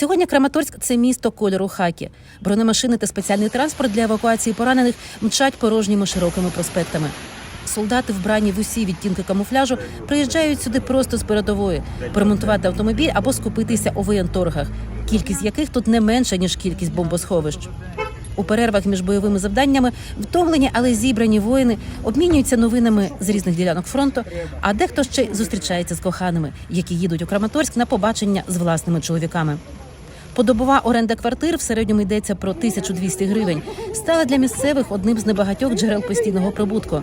Сьогодні Краматорськ це місто кольору хакі. Бронемашини та спеціальний транспорт для евакуації поранених мчать порожніми широкими проспектами. Солдати, вбрані в усі відтінки камуфляжу, приїжджають сюди просто з передової поремонтувати автомобіль або скупитися у воєнторгах, кількість яких тут не менша ніж кількість бомбосховищ. У перервах між бойовими завданнями втомлені, але зібрані воїни обмінюються новинами з різних ділянок фронту. А дехто ще й зустрічається з коханими, які їдуть у Краматорськ на побачення з власними чоловіками. Подобова оренда квартир в середньому йдеться про 1200 гривень. Стала для місцевих одним з небагатьох джерел постійного прибутку.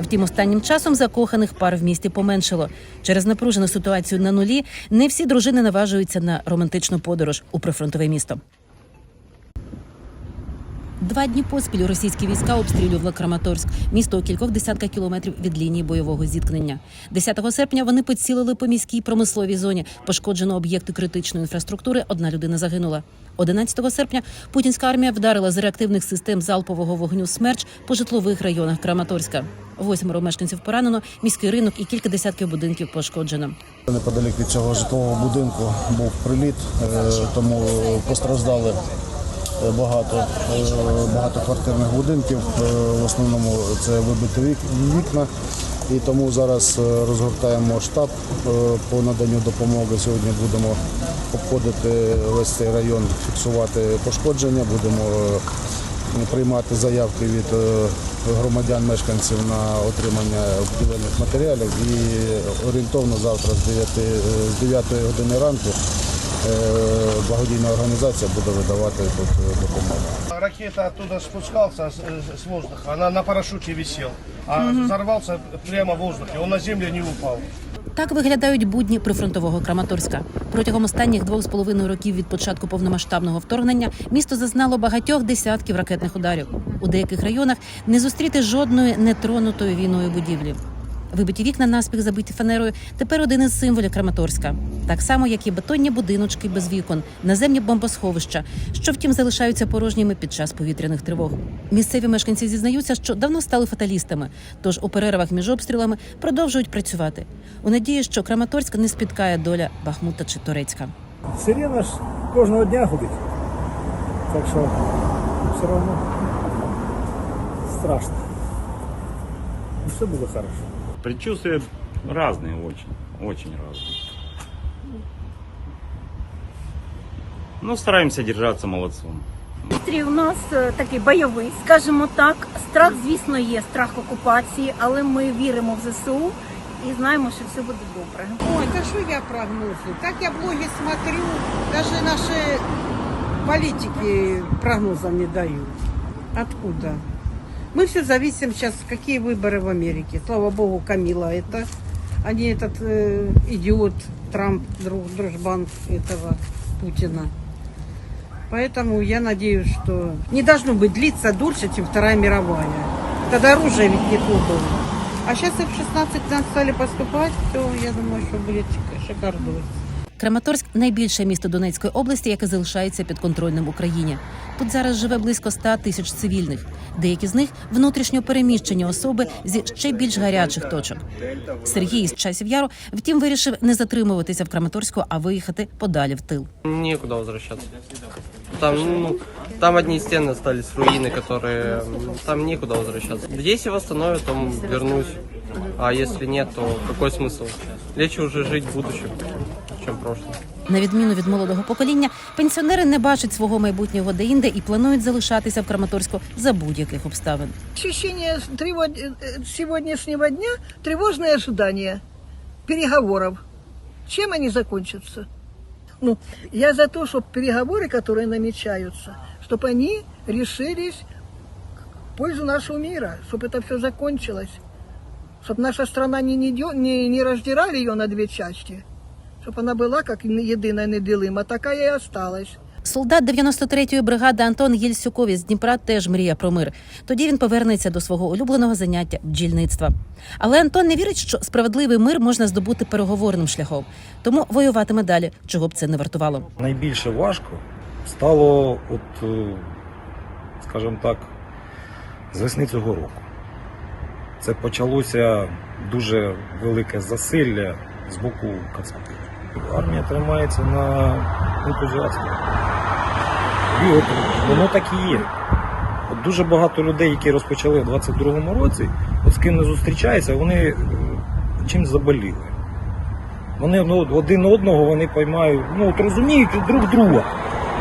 Втім, останнім часом закоханих пар в місті поменшало. Через напружену ситуацію на нулі не всі дружини наважуються на романтичну подорож у прифронтове місто. Два дні поспіль російські війська обстрілювали Краматорськ, місто у кількох десятках кілометрів від лінії бойового зіткнення. 10 серпня вони поцілили по міській промисловій зоні. Пошкоджено об'єкти критичної інфраструктури. Одна людина загинула. 11 серпня путінська армія вдарила з реактивних систем залпового вогню смерч по житлових районах Краматорська. Восьмеро мешканців поранено, міський ринок і кілька десятків будинків пошкоджено. Неподалік від цього житлового будинку був приліт, е, тому постраждали багато е, багатоквартирних будинків. Е, В основному це вибиті вікна. І тому зараз е, розгортаємо штаб е, по наданню допомоги. Сьогодні будемо обходити весь цей район, фіксувати пошкодження, будемо е, приймати заявки від е, громадян, мешканців на отримання будівельних матеріалів і орієнтовно завтра з 9, е, з 9 години ранку е, благодійна організація буде видавати тут е, допомогу. Ракета оттуда спускался с, с воздуха, она на парашюте висел, а взорвался прямо в воздухе, он на землю не упал. Так виглядають будні прифронтового Краматорська. Протягом останніх двох з половиною років від початку повномасштабного вторгнення місто зазнало багатьох десятків ракетних ударів. У деяких районах не зустріти жодної нетронутої війною будівлі. Вибиті вікна наспіх забиті фанерою тепер один із символів Краматорська, так само як і бетонні будиночки без вікон, наземні бомбосховища, що втім залишаються порожніми під час повітряних тривог. Місцеві мешканці зізнаються, що давно стали фаталістами, тож у перервах між обстрілами продовжують працювати у надії, що Краматорськ не спіткає доля Бахмута чи Торецька. Сирена ж кожного дня гудить. Так що все одно страшно. Все буде хорошо. Предчувствия разные очень, очень разные. Ну, стараемся держаться молодцом. Настрій у нас е, такий бойовий, скажімо так. Страх, звісно, є страх окупації, але ми віримо в ЗСУ і знаємо, що все буде добре. Ой, да что я прогнозы? Так я блоги смотрю, даже наши политики прогнозов не дают. Откуда? Мы все зависим сейчас, какие выборы в Америке. Слава богу, Камила это, а не этот э, идиот Трамп, друг, дружбан этого Путина. Поэтому я надеюсь, что не должно быть длиться дольше, чем Вторая мировая. Тогда оружие ведь не то было. А сейчас и в 16 нам стали поступать, то я думаю, что будет шикардос. Краматорськ найбільше місто Донецької області, яке залишається підконтрольним Україні. Тут зараз живе близько 100 тисяч цивільних. Деякі з них внутрішньо переміщені особи зі ще більш гарячих точок. Сергій із часів яру, втім, вирішив не затримуватися в Краматорську, а виїхати подалі в тил. Некуда возвращаться. Там, ну, там одни стены остались, руины, которые... м, Там некуда возвращаться. Если восстановят, то вернусь. А если нет, то какой смысл? Легче уже жить в будущем, чем в прошлом. На відміну від молодого покоління, пенсіонери не бачать свого майбутнього деінде і планують залишатися в Краматорську за будь-яких обставин. Ощущение трево- э, сегодняшнего дня тревожное ожидание переговоров. Чем они закончатся? Ну, я за то, чтобы переговоры, которые намечаются, чтобы они решились в пользу нашего мира, чтобы это все закончилось, чтобы наша страна не, не, дё- не, не раздирали ее на две части, чтобы она была как единая неделима, такая и осталась. Солдат 93-ї бригади Антон Єльсюкові з Дніпра теж мріє про мир. Тоді він повернеться до свого улюбленого заняття бджільництва. Але Антон не вірить, що справедливий мир можна здобути переговорним шляхом, тому воюватиме далі, чого б це не вартувало. Найбільше важко стало, от, е, скажімо так, з весни цього року. Це почалося дуже велике засилля з боку Кацапів. Армія тримається на ентузіазмі. І от воно так і є. От дуже багато людей, які розпочали в 22-му році, от з ким не зустрічаються, вони е, чимось заболіли. Вони ну, один одного вони поймають, ну от розуміють друг друга.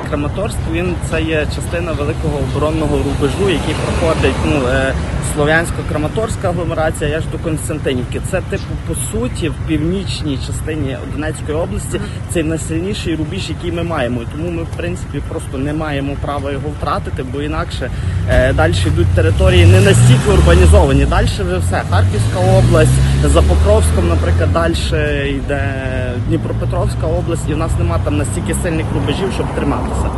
Краматорськ він це є частина великого оборонного рубежу, який проходить ну, е, Слов'янсько-Краматорська агломерація, аж до Константинівки. Це типу по суті в північній частині Донецької області цей найсильніший рубіж, який ми маємо. І тому ми в принципі просто не маємо права його втратити, бо інакше е, далі йдуть території не настільки урбанізовані. Далі вже все. Харківська область, за Покровськом, наприклад, далі йде Дніпропетровська область, і в нас немає там настільки сильних рубежів, щоб триматися.